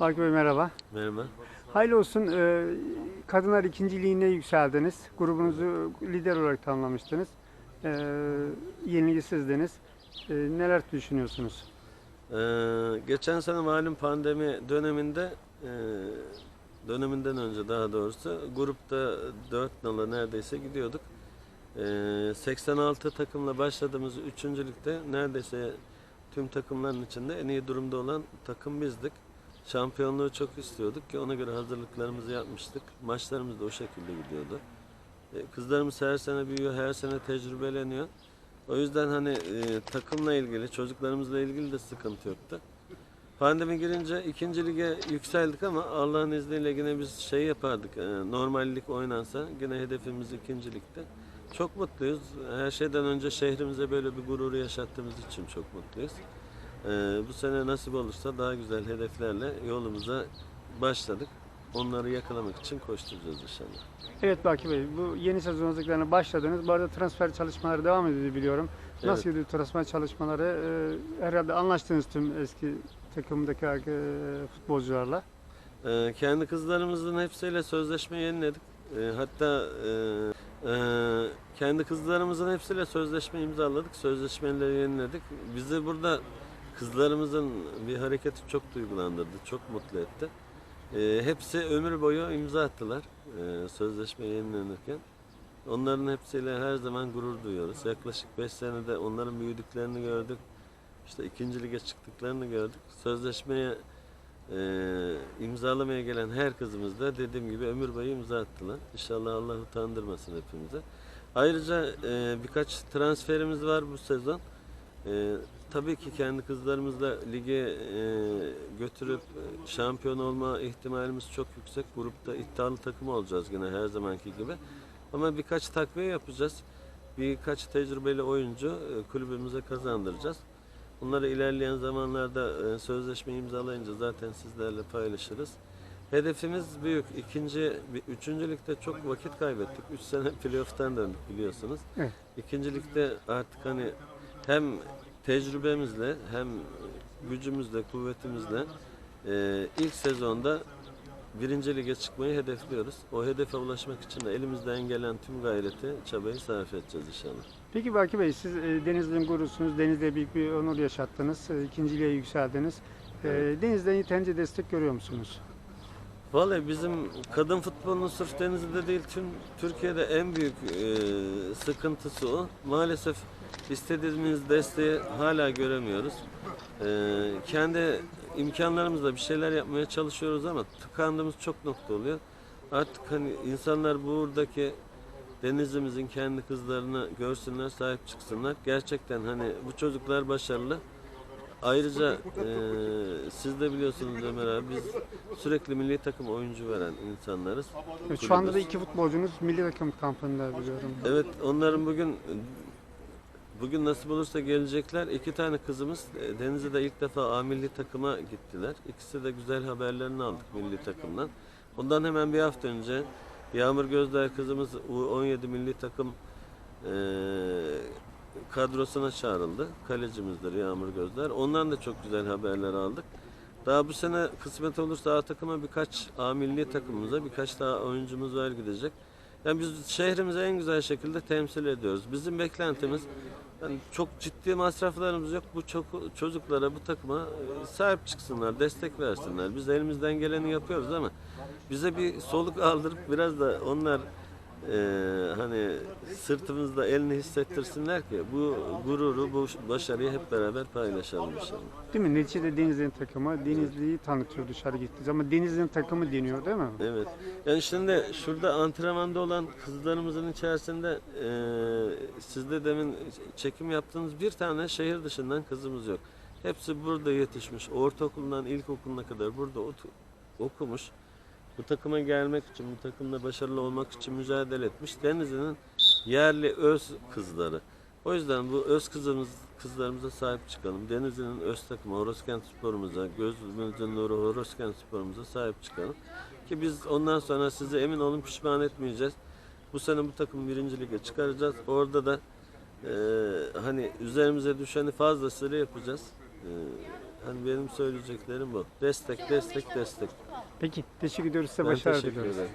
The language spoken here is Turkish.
Baki Bey merhaba. Merhaba. Hayırlı olsun. Ee, Kadınlar ikinciliğine yükseldiniz. Grubunuzu lider olarak tamamlamıştınız. Ee, yenilgisizdiniz. Ee, neler düşünüyorsunuz? Ee, geçen sene malum pandemi döneminde e, döneminden önce daha doğrusu grupta 4 nala neredeyse gidiyorduk. Ee, 86 takımla başladığımız üçüncülükte neredeyse tüm takımların içinde en iyi durumda olan takım bizdik. Şampiyonluğu çok istiyorduk ki ona göre hazırlıklarımızı yapmıştık. Maçlarımız da o şekilde gidiyordu. Ee, Kızlarımız her sene büyüyor, her sene tecrübeleniyor. O yüzden hani e, takımla ilgili, çocuklarımızla ilgili de sıkıntı yoktu. Pandemi girince ikinci lige yükseldik ama Allah'ın izniyle yine biz şey yapardık. E, normallik oynansa yine hedefimiz ikincilikte. Çok mutluyuz. Her şeyden önce şehrimize böyle bir gururu yaşattığımız için çok mutluyuz. E, bu sene nasip olursa daha güzel hedeflerle yolumuza başladık. Onları yakalamak için koşturacağız inşallah. Evet Baki Bey, bu yeni sezon hazırlıklarına başladınız. Bu arada transfer çalışmaları devam ediyor biliyorum. Nasıl gidiyor transfer çalışmaları? Ee, herhalde anlaştınız tüm eski takımdaki e, futbolcularla. Ee, kendi kızlarımızın hepsiyle sözleşme yeniledik. Ee, hatta e, e, kendi kızlarımızın hepsiyle sözleşme imzaladık. Sözleşmeleri yeniledik. Bizi burada kızlarımızın bir hareketi çok duygulandırdı, çok mutlu etti. Ee, hepsi ömür boyu imza attılar e, sözleşme yenilenirken. Onların hepsiyle her zaman gurur duyuyoruz. Yaklaşık 5 senede onların büyüdüklerini gördük. İşte ikinci lige çıktıklarını gördük. Sözleşmeye ee, imzalamaya gelen her kızımız da dediğim gibi ömür boyu imza attılar. İnşallah Allah utandırmasın hepimize. Ayrıca e, birkaç transferimiz var bu sezon. E, tabii ki kendi kızlarımızla lige e, götürüp e, şampiyon olma ihtimalimiz çok yüksek. Grupta iddialı takım olacağız yine her zamanki gibi. Ama birkaç takviye yapacağız. Birkaç tecrübeli oyuncu e, kulübümüze kazandıracağız. Bunları ilerleyen zamanlarda e, sözleşme imzalayınca zaten sizlerle paylaşırız. Hedefimiz büyük. İkinci, bir- üçüncülükte çok vakit kaybettik. Üç sene playoff'tan döndük biliyorsunuz. Evet. Artık hani hem tecrübemizle hem gücümüzle, kuvvetimizle e, ilk sezonda birinci lige çıkmayı hedefliyoruz. O hedefe ulaşmak için de elimizden gelen tüm gayreti, çabayı sarf edeceğiz inşallah. Peki Baki Bey, siz e, Denizli'nin gurusunuz. Denizli'ye büyük bir onur yaşattınız. E, ikinciliğe yükseldiniz. E, Denizli'den yeterince destek görüyor musunuz? Vallahi bizim kadın futbolunun sırf Denizli'de değil tüm Türkiye'de en büyük e, sıkıntısı o. Maalesef istediğimiz desteği hala göremiyoruz. E, kendi imkanlarımızla bir şeyler yapmaya çalışıyoruz ama tıkandığımız çok nokta oluyor. Artık hani insanlar buradaki Denizli'mizin kendi kızlarını görsünler, sahip çıksınlar. Gerçekten hani bu çocuklar başarılı. Ayrıca e, siz de biliyorsunuz Ömer abi biz sürekli milli takım oyuncu veren insanlarız. Evet, şu anda da Kulübüz. iki futbolcunuz milli takım kampında biliyorum. Evet onların bugün bugün nasip olursa gelecekler. İki tane kızımız e, Denizli'de ilk defa A milli takıma gittiler. İkisi de güzel haberlerini aldık milli takımdan. Ondan hemen bir hafta önce Yağmur Gözler kızımız U17 milli takım e, kadrosuna çağrıldı. Kalecimizdir Yağmur Gözler. Ondan da çok güzel haberler aldık. Daha bu sene kısmet olursa A takıma birkaç A milli takımımıza birkaç daha oyuncumuz var gidecek. Yani biz şehrimizi en güzel şekilde temsil ediyoruz. Bizim beklentimiz yani çok ciddi masraflarımız yok. Bu çok çocuklara, bu takıma e, sahip çıksınlar, destek versinler. Biz elimizden geleni yapıyoruz ama bize bir soluk aldırıp biraz da onlar e, hani sırtımızda elini hissettirsinler ki bu gururu, bu başarıyı hep beraber paylaşalım inşallah. Değil mi? Neticede Denizli'nin takımı Denizli'yi tanıtıyor dışarı gittiği zaman. Denizli'nin takımı deniyor değil mi? Evet. Yani şimdi şurada antrenmanda olan kızlarımızın içerisinde eee sizde demin çekim yaptığınız bir tane şehir dışından kızımız yok. Hepsi burada yetişmiş. Ortaokulundan ilkokuluna kadar burada okumuş. Bu takıma gelmek için, bu takımda başarılı olmak için mücadele etmiş. Denizli'nin yerli öz kızları. O yüzden bu öz kızımız, kızlarımıza sahip çıkalım. Denizli'nin öz takımı Horoskent sporumuza, gözümüzün nuru Horoskent sporumuza sahip çıkalım. Ki biz ondan sonra sizi emin olun pişman etmeyeceğiz. Bu sene bu takımı birinci lige çıkaracağız. Orada da eee, hani üzerimize düşeni fazlasıyla yapacağız. Eee, Yani benim söyleyeceklerim bu. Destek, destek, destek. Peki teşekkür ediyoruz size Ben başarılar teşekkür diliyoruz. ederim.